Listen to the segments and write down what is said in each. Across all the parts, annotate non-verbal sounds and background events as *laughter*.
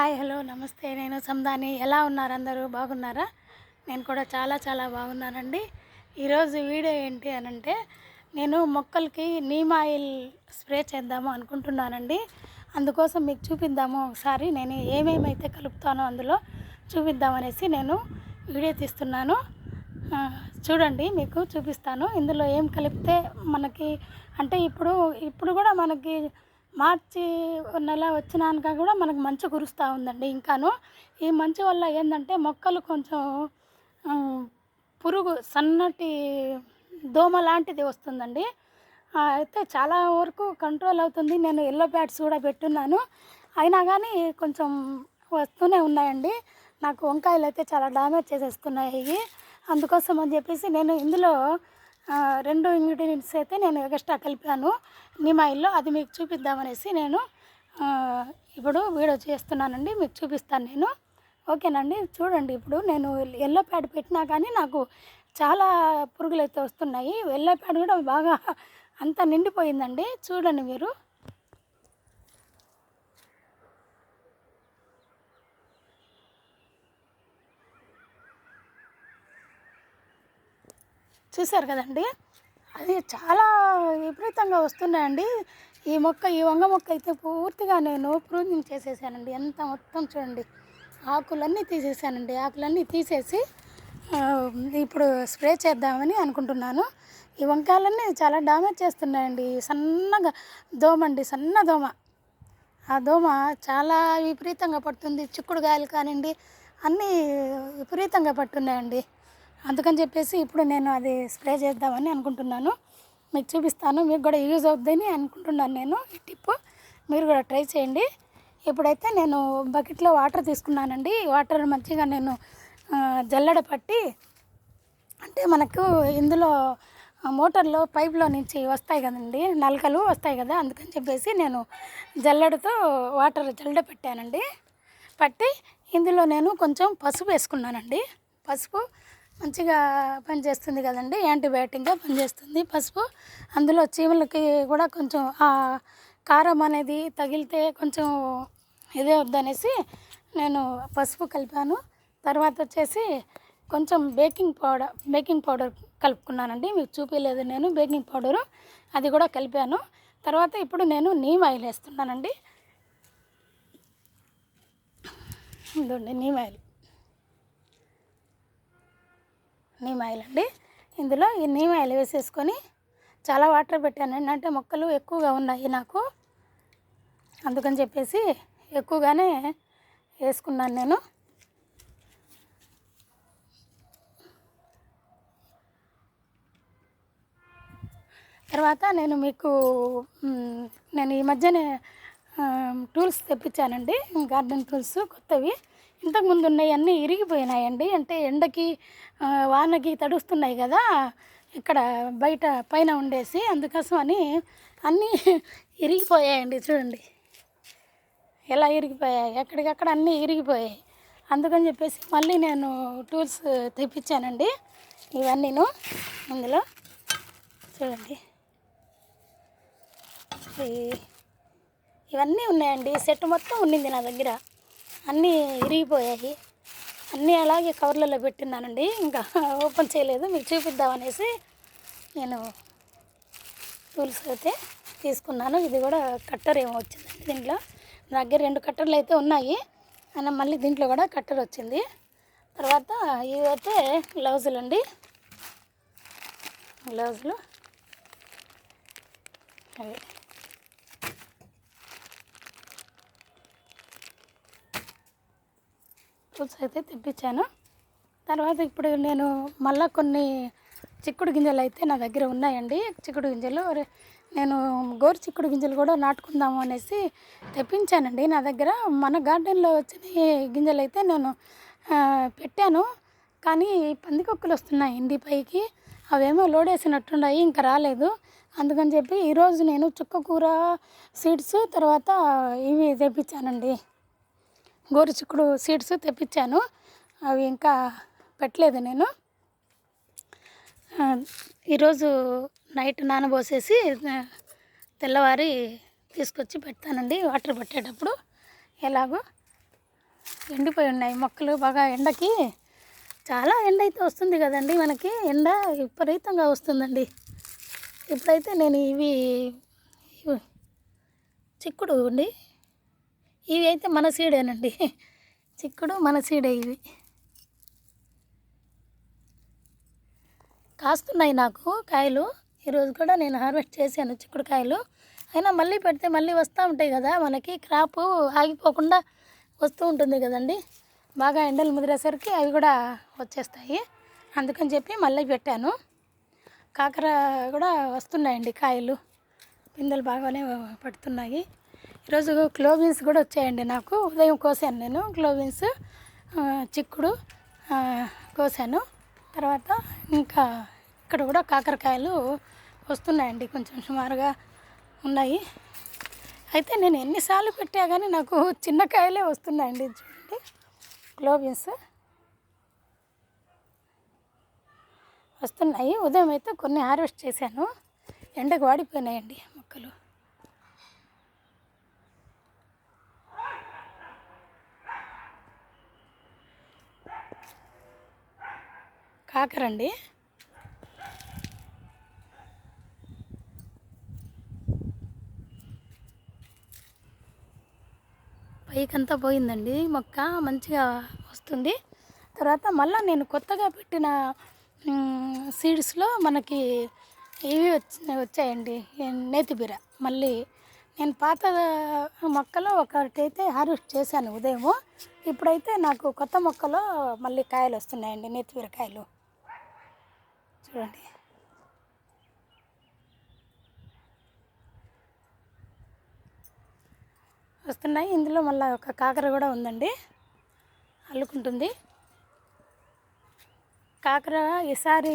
Hi hello నమస్తే. నేను సందాని ఎలా ఉన్నారు అందరూ? బాగున్నారా? నేను కూడా చాలా చాలా బాగున్నానండి. ఈరోజు వీడియో ఏంటి అని అంటే నేను మొక్కలకి నీమ్ ఆయిల్ స్ప్రే చేద్దాము అనుకుంటున్నానండి. అందుకోసం మీకు చూపిద్దాము ఒకసారి. నేను ఏమేమైతే కలుపుతానో అందులో చూపిద్దామనేసి నేను వీడియో తీస్తున్నాను. చూడండి మీకు చూపిస్తాను. ఇందులో ఏం కలిపితే మనకి అంటే ఇప్పుడు ఇప్పుడు కూడా మనకి మార్చి నెల వచ్చినాక కూడా మనకు మంచు కురుస్తూ ఉందండి ఇంకాను. ఈ మంచు వల్ల ఏంటంటే మొక్కలు కొంచెం పురుగు సన్నటి దోమ లాంటిది వస్తుందండి. అయితే చాలా వరకు కంట్రోల్ అవుతుంది. నేను ఎల్లో ప్యాడ్స్ కూడా పెట్టున్నాను. అయినా కానీ కొంచెం వస్తూనే ఉన్నాయండి. నాకు వంకాయలు అయితే చాలా డ్యామేజ్ చేసేస్తున్నాయి. అందుకోసం అని చెప్పేసి నేను ఇందులో రెండు ఇంగ్రీడియంట్స్ అయితే నేను ఎక్స్ట్రా కలిపాను. నిమాయిల్లో అది మీకు చూపిద్దామనేసి నేను ఇప్పుడు వీడియో చేస్తున్నానండి మీకు చూపిస్తాను నేను. ఓకేనండి? చూడండి ఇప్పుడు నేను ఎల్లో ప్యాడ్ పెట్టినా కానీ నాకు చాలా పురుగులు అయితే వస్తున్నాయి. ఎల్లో ప్యాడ్ కూడా బాగా అంతా నిండిపోయిందండి. చూడండి మీరు. చూశారు కదండి? అది చాలా విపరీతంగా వస్తున్నాయండి. ఈ మొక్క ఈ వంగ మొక్క అయితే పూర్తిగా నేను ప్రూనింగ్ చేసేసానండి. ఎంత మొత్తం చూడండి. ఆకులన్నీ తీసేసానండి. ఆకులన్నీ తీసేసి ఇప్పుడు స్ప్రే చేద్దామని అనుకుంటున్నాను. ఈ వంకాయలన్నీ చాలా డామేజ్ చేస్తున్నాయండి. సన్నగా దోమ అండి సన్న దోమ. ఆ దోమ చాలా విపరీతంగా పడుతుంది. చిక్కుడుగాయలు కానివ్వండి అన్నీ విపరీతంగా పట్టున్నాయండి అందుకని చెప్పేసి ఇప్పుడు నేను అది స్ప్రే చేద్దామని అనుకుంటున్నాను. మీకు చూపిస్తాను మీకు కూడా యూజ్ అవుతుందని అనుకుంటున్నాను నేను ఈ టిప్. మీరు కూడా ట్రై చేయండి. ఇప్పుడైతే నేను బకెట్లో వాటర్ తీసుకున్నానండి. వాటర్ మంచిగా నేను జల్లడ జల్లెడ పట్టి అంటే మనకు ఇందులో మోటార్లో పైప్లో నుంచి వస్తాయి కదండి నలకలు వస్తాయి కదా అందుకని చెప్పేసి నేను జల్లెడతో వాటర్ జల్లెడ పెట్టానండి. పట్టి ఇందులో నేను కొంచెం పసుపు వేసుకున్నానండి. పసుపు మంచిగా పనిచేస్తుంది కదండి. యాంటీబయాటిక్గా పనిచేస్తుంది పసుపు. అందులో చీమలకి కూడా కొంచెం ఆ కారం అనేది తగిలితే కొంచెం ఇదే వద్దనేసి నేను పసుపు కలిపాను. తర్వాత వచ్చేసి కొంచెం బేకింగ్ పౌడర్ బేకింగ్ పౌడర్ కలుపుకున్నానండి. మీకు చూపించలేదు నేను బేకింగ్ పౌడరు. అది కూడా కలిపాను. తర్వాత ఇప్పుడు నేను నీమ్ ఆయిల్ వేస్తున్నానండి. ఇదండి నీమ్ ఆయిల్. నీమ్ ఆయిల్ అండి. ఇందులో ఈ నీమ్ ఆయిల్ వేసేసుకొని చాలా వాటర్ పెట్టాను. ఏంటంటే మొక్కలు ఎక్కువగా ఉన్నాయి నాకు. అందుకని చెప్పేసి ఎక్కువగానే వేసుకున్నాను నేను. తర్వాత నేను మీకు నేను ఈ మధ్యనే టూల్స్ తెప్పించానండి. గార్డెన్ టూల్స్ కొత్తవి. ఇంతకుముందు ఉన్నవన్నీ అన్నీ ఇరిగిపోయినాయండి. అంటే ఎండకి వానకి తడుస్తున్నాయి కదా ఇక్కడ బయట పైన ఉండేసి అందుకోసం అని అన్నీ ఇరిగిపోయాయండి చూడండి. ఎలా ఇరిగిపోయాయి? ఎక్కడికక్కడ అన్నీ ఇరిగిపోయాయి. అందుకని చెప్పేసి మళ్ళీ నేను టూల్స్ తెప్పించానండి. ఇవన్నీను ఇందులో చూడండి. ఇవన్నీ ఉన్నాయండి. సెట్ మొత్తం ఉండింది నా దగ్గర. అన్నీ ఇరిగిపోయాయి అన్నీ అలాగే కవర్లలో పెట్టినానండి ఇంకా ఓపెన్ చేయలేదు. మీకు చూపిద్దామనేసి నేను టూల్స్ అయితే తీసుకున్నాను. ఇది కూడా కట్టర్ ఏమో వచ్చిందండి దీంట్లో. నా దగ్గర రెండు కట్టర్లు అయితే ఉన్నాయి. అయినా మళ్ళీ దీంట్లో కూడా కట్టర్ వచ్చింది. తర్వాత ఇవైతే గ్లౌజులు అండి. గ్లౌజులు అవి టూల్స్ అయితే తెప్పించాను. తర్వాత ఇప్పుడు నేను మళ్ళీ కొన్ని చిక్కుడు గింజలు అయితే నా దగ్గర ఉన్నాయండి. చిక్కుడు గింజలు నేను గోరు చిక్కుడు గింజలు కూడా నాటుకుందాము అనేసి తెప్పించానండి. నా దగ్గర మన గార్డెన్లో వచ్చిన గింజలు అయితే నేను పెట్టాను. కానీ పందికొక్కులు వస్తున్నాయి ఇండి పైకి. అవేమో లోడ్ వేసినట్టున్నాయి ఇంకా రాలేదు. అందుకని చెప్పి ఈరోజు నేను చుక్కకూర సీడ్స్ తర్వాత ఇవి తెప్పించానండి. గోరు చిక్కుడు సీడ్స్ తెప్పించాను. అవి ఇంకా పెట్టలేదు నేను. ఈరోజు నైట్ నానబోసేసి తెల్లవారి తీసుకొచ్చి పెడతానండి వాటర్ పట్టేటప్పుడు. ఎలాగో ఎండిపోయి ఉన్నాయి మొక్కలు. బాగా ఎండకి చాలా ఎండ అయితే వస్తుంది కదండి మనకి. ఎండ విపరీతంగా వస్తుందండి. ఇప్పుడైతే నేను ఇవి ఇవి చిక్కుడు అండి. ఇవి అయితే మన సీడేనండి. చిక్కుడు మన సీడే ఇవి. కాస్తున్నాయి నాకు కాయలు. ఈరోజు కూడా నేను హార్వెస్ట్ చేశాను చిక్కుడు కాయలు. అయినా మళ్ళీ పెడితే మళ్ళీ వస్తూ ఉంటాయి కదా మనకి క్రాప్ ఆగిపోకుండా వస్తూ ఉంటుంది కదండి. బాగా ఎండలు ముదిరేసరికి అవి కూడా వచ్చేస్తాయి. అందుకని చెప్పి మళ్ళీ పెట్టాను. కాకర కూడా వస్తున్నాయండి కాయలు. పిందెలు బాగానే పడుతున్నాయి. ఈరోజు క్లోబీన్స్ కూడా వచ్చాయండి నాకు. ఉదయం కోసాను నేను. క్లోబీన్స్ చిక్కుడు కోసాను. తర్వాత ఇంకా ఇక్కడ కూడా కాకరకాయలు వస్తున్నాయండి. కొంచెం సుమారుగా ఉన్నాయి. అయితే నేను ఎన్నిసార్లు పెట్టా కానీ నాకు చిన్న కాయలే వస్తున్నాయండి. చూడండి. క్లోబీన్స్ వస్తున్నాయి. ఉదయం అయితే కొన్ని హార్వెస్ట్ చేశాను. ఎండకు వాడిపోయినాయండి మొక్కలు. కాకరండి పైకంతా పోయిందండి. మొక్క మంచిగా వస్తుంది. తర్వాత మళ్ళీ నేను కొత్తగా పెట్టిన సీడ్స్లో మనకి ఇవి వచ్చి వచ్చాయండి. నేతిబీర మళ్ళీ నేను పాత మొక్కలో ఒకటైతే హార్వెస్ట్ చేశాను ఉదయం ఇప్పుడైతే నాకు కొత్త మొక్కలో మళ్ళీ కాయలు వస్తున్నాయండి నేతిబీర కాయలు చూడండి. వస్తున్నాయి. ఇందులో మళ్ళీ ఒక కాకర కూడా ఉందండి. అల్లుకుంటుంది. కాకర ఈసారి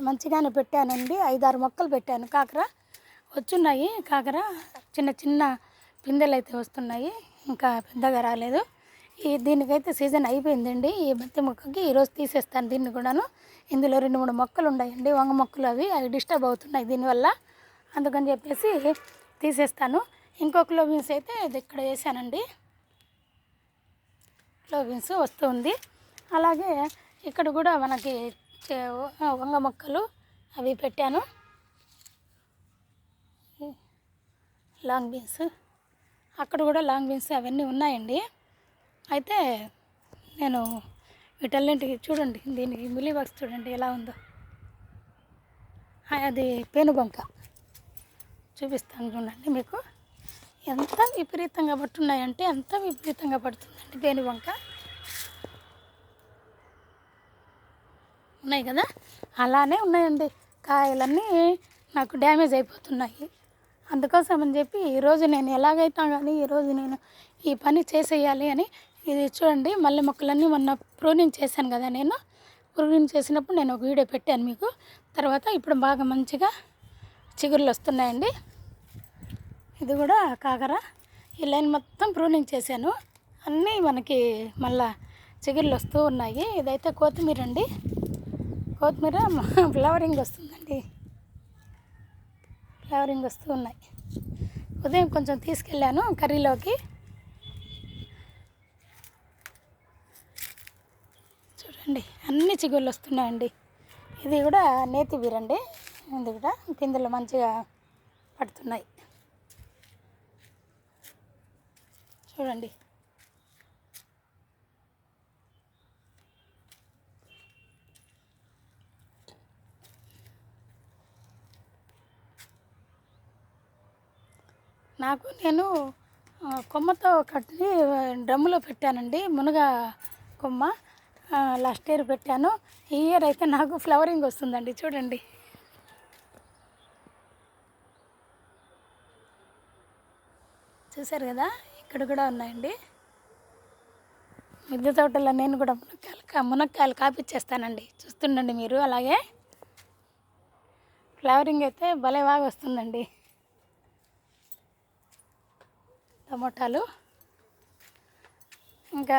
మంచిగానే పెట్టానండి. ఐదారు మొక్కలు పెట్టాను. కాకర వచ్చున్నాయి. కాకర చిన్న చిన్న పిందెలు అయితే వస్తున్నాయి. ఇంకా పెద్దగా రాలేదు. ఈ దీనికైతే సీజన్ అయిపోయిందండి. ఈ బంతి మొక్కకి ఈరోజు తీసేస్తాను దీన్ని కూడాను. ఇందులో రెండు మూడు మొక్కలు ఉన్నాయండి. వంగ మొక్కలు అవి అవి డిస్టర్బ్ అవుతున్నాయి దీనివల్ల. అందుకని చెప్పేసి తీసేస్తాను. ఇంకో క్లోబీన్స్ అయితే ఇది ఇక్కడ వేసానండి. క్లోబీన్స్ వస్తుంది. అలాగే ఇక్కడ కూడా మనకి చే- వంగ మొక్కలు అవి పెట్టాను. Long beans. అక్కడ కూడా లాంగ్ బీన్స్ అవన్నీ ఉన్నాయండి. అయితే నేను వీటన్నింటికి చూడండి దీనికి మిలీ బాక్స్ చూడండి ఎలా ఉందో. అది పేనుబంక చూపిస్తాను చూడండి మీకు. ఎంత విపరీతంగా పట్టున్నాయంటే ఎంత విపరీతంగా పడుతుందండి పేనుబంక ఉన్నాయి కదా? అలానే ఉన్నాయండి. కాయలన్నీ నాకు డ్యామేజ్ అయిపోతున్నాయి. అందుకోసం అని చెప్పి ఈరోజు నేను ఎలాగైతే కానీ ఈరోజు నేను ఈ పని చేసేయాలి అని ఇది చూడండి మల్లె మొక్కలన్నీ మొన్న ప్రూనింగ్ చేశాను కదా నేను. ప్రూనింగ్ చేసినప్పుడు నేను ఒక వీడియో పెట్టాను మీకు. తర్వాత ఇప్పుడు బాగా మంచిగా చిగురులు వస్తున్నాయండి. ఇది కూడా కాకర. ఈ లైన్ మొత్తం ప్రూనింగ్ చేశాను. అన్నీ మనకి మళ్ళా చిగుర్లు వస్తూ ఉన్నాయి. ఇదైతే కొత్తిమీర అండి. కొత్తిమీర *laughs* ఫ్లవరింగ్ వస్తుందండి. ఫ్లవరింగ్ వస్తూ ఉన్నాయి. ఉదయం కొంచెం తీసుకెళ్ళాను కర్రీలోకి. చూడండి అన్ని చిగుళ్ళు వస్తున్నాయండి. ఇది కూడా నేతి బీరండి. ఇది కూడా కిందలు మంచిగా పడుతున్నాయి. చూడండి. నాకు నేను కొమ్మతో కట్టి డ్రమ్ములో పెట్టానండి మునగ కొమ్మ. లాస్ట్ ఇయర్ పెట్టాను. ఈ ఇయర్ అయితే నాకు ఫ్లవరింగ్ వస్తుందండి చూడండి. చూసారు కదా ఇక్కడ కూడా ఉన్నాయండి. మిద్దె తోటలో నేను కూడా మునక్కాయలు కా- మునక్కాయలు కాపిచ్చేస్తానండి. చూస్తుండండి మీరు అలాగే. ఫ్లవరింగ్ అయితే భలే బాగా వస్తుందండి. టమోటాలు. ఇంకా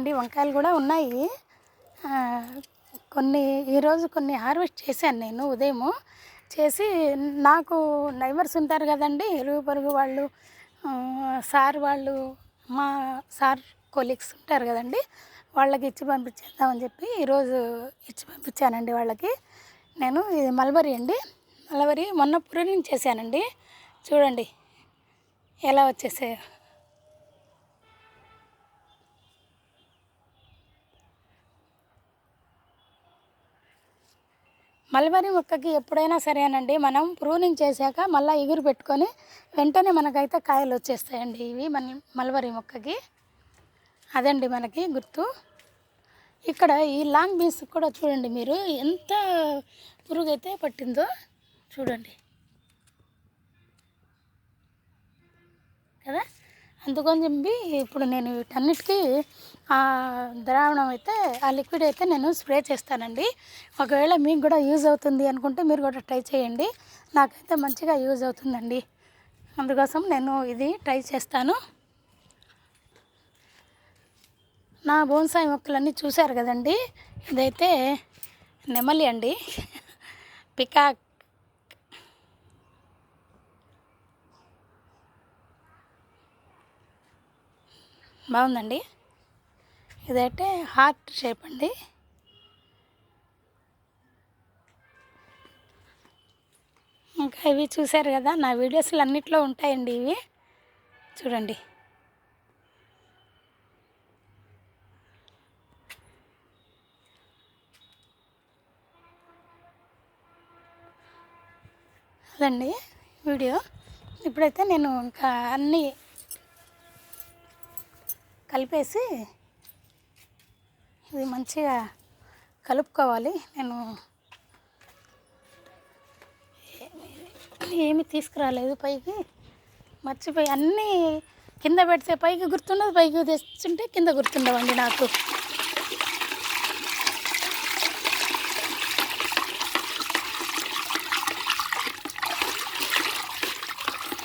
ఉన్నాయండి వంకాయలు కూడా ఉన్నాయి. కొన్ని ఈరోజు కొన్ని హార్వెస్ట్ చేశాను నేను ఉదయము. చేసి నాకు నైబర్స్ ఉంటారు కదండి ఇరుగు పొరుగు వాళ్ళు సార్ వాళ్ళు మా సార్ కొలీగ్స్ ఉంటారు కదండి వాళ్ళకి ఇచ్చి పంపించేద్దామని చెప్పి ఈరోజు ఇచ్చి పంపించానండి వాళ్ళకి. నేను ఇది మల్బరీ అండి. మల్బరీ మొన్న ప్రూనింగ్ చేశానండి. చూడండి ఎలా వచ్చేసాయో. మల్బరీ మొక్కకి ఎప్పుడైనా సరేనండి. మనం ప్రూనింగ్ చేశాక మళ్ళీ ఎగురు పెట్టుకొని వెంటనే మనకైతే కాయలు వచ్చేస్తాయండి ఇవి మన మల్బరీ మొక్కకి. అదండి మనకి గుర్తు. ఇక్కడ ఈ లాంగ్ బీన్స్ కూడా చూడండి మీరు ఎంత పురుగు అయితే పట్టిందో చూడండి. కదా? అందుకని చెప్పి ఇప్పుడు నేను వీటన్నిటికీ ఆ ద్రావణం అయితే ఆ లిక్విడ్ అయితే నేను స్ప్రే చేస్తానండి. ఒకవేళ మీకు కూడా యూజ్ అవుతుంది అనుకుంటే మీరు కూడా ట్రై చేయండి. నాకైతే మంచిగా యూజ్ అవుతుందండి. అందుకోసం నేను ఇది ట్రై చేస్తాను. నా బోన్సాయి మొక్కలన్నీ చూశారు కదండి? ఇదైతే నెమలి అండి. పికాక్ బాగుందండి. ఇదైతే హార్ట్ షేప్ అండి. ఇంకా ఇవి చూశారు కదా నా వీడియోస్లు అన్నిట్లో ఉంటాయండి ఇవి. చూడండి. అదండి వీడియో. ఇప్పుడైతే నేను ఇంకా అన్నీ కలిపేసి ఇది మంచిగా కలుపుకోవాలి. నేను ఏమి- తీసుకురాలేదు పైకి. మర్చిపోయి అన్నీ కింద పెడితే పైకి గుర్తుండదు పైకి తెచ్చుంటే కింద గుర్తుండవండి నాకు.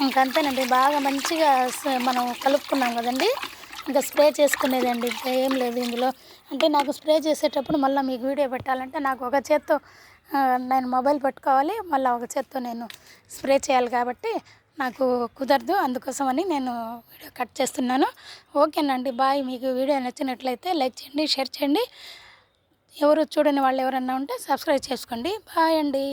ఇంకంతేనండి బాగా మంచిగా మనం కలుపుకున్నాం కదండి. ఇంకా స్ప్రే చేసుకునేదండి. ఇంకా ఏం లేదు ఇందులో. అంటే నాకు స్ప్రే చేసేటప్పుడు మళ్ళీ మీకు వీడియో పెట్టాలంటే నాకు ఒక చేత్తో నేను మొబైల్ పట్టుకోవాలి. మళ్ళీ ఒక చేత్తో నేను స్ప్రే చేయాలి కాబట్టి నాకు కుదరదు. అందుకోసమని నేను వీడియో కట్ చేస్తున్నాను. ఓకేనండి. బాయ్. మీకు వీడియో నచ్చినట్లయితే లైక్ చేయండి షేర్ చేయండి. ఎవరు చూడని వాళ్ళు ఎవరన్నా ఉంటే సబ్స్క్రైబ్ చేసుకోండి. బాయ్ అండి.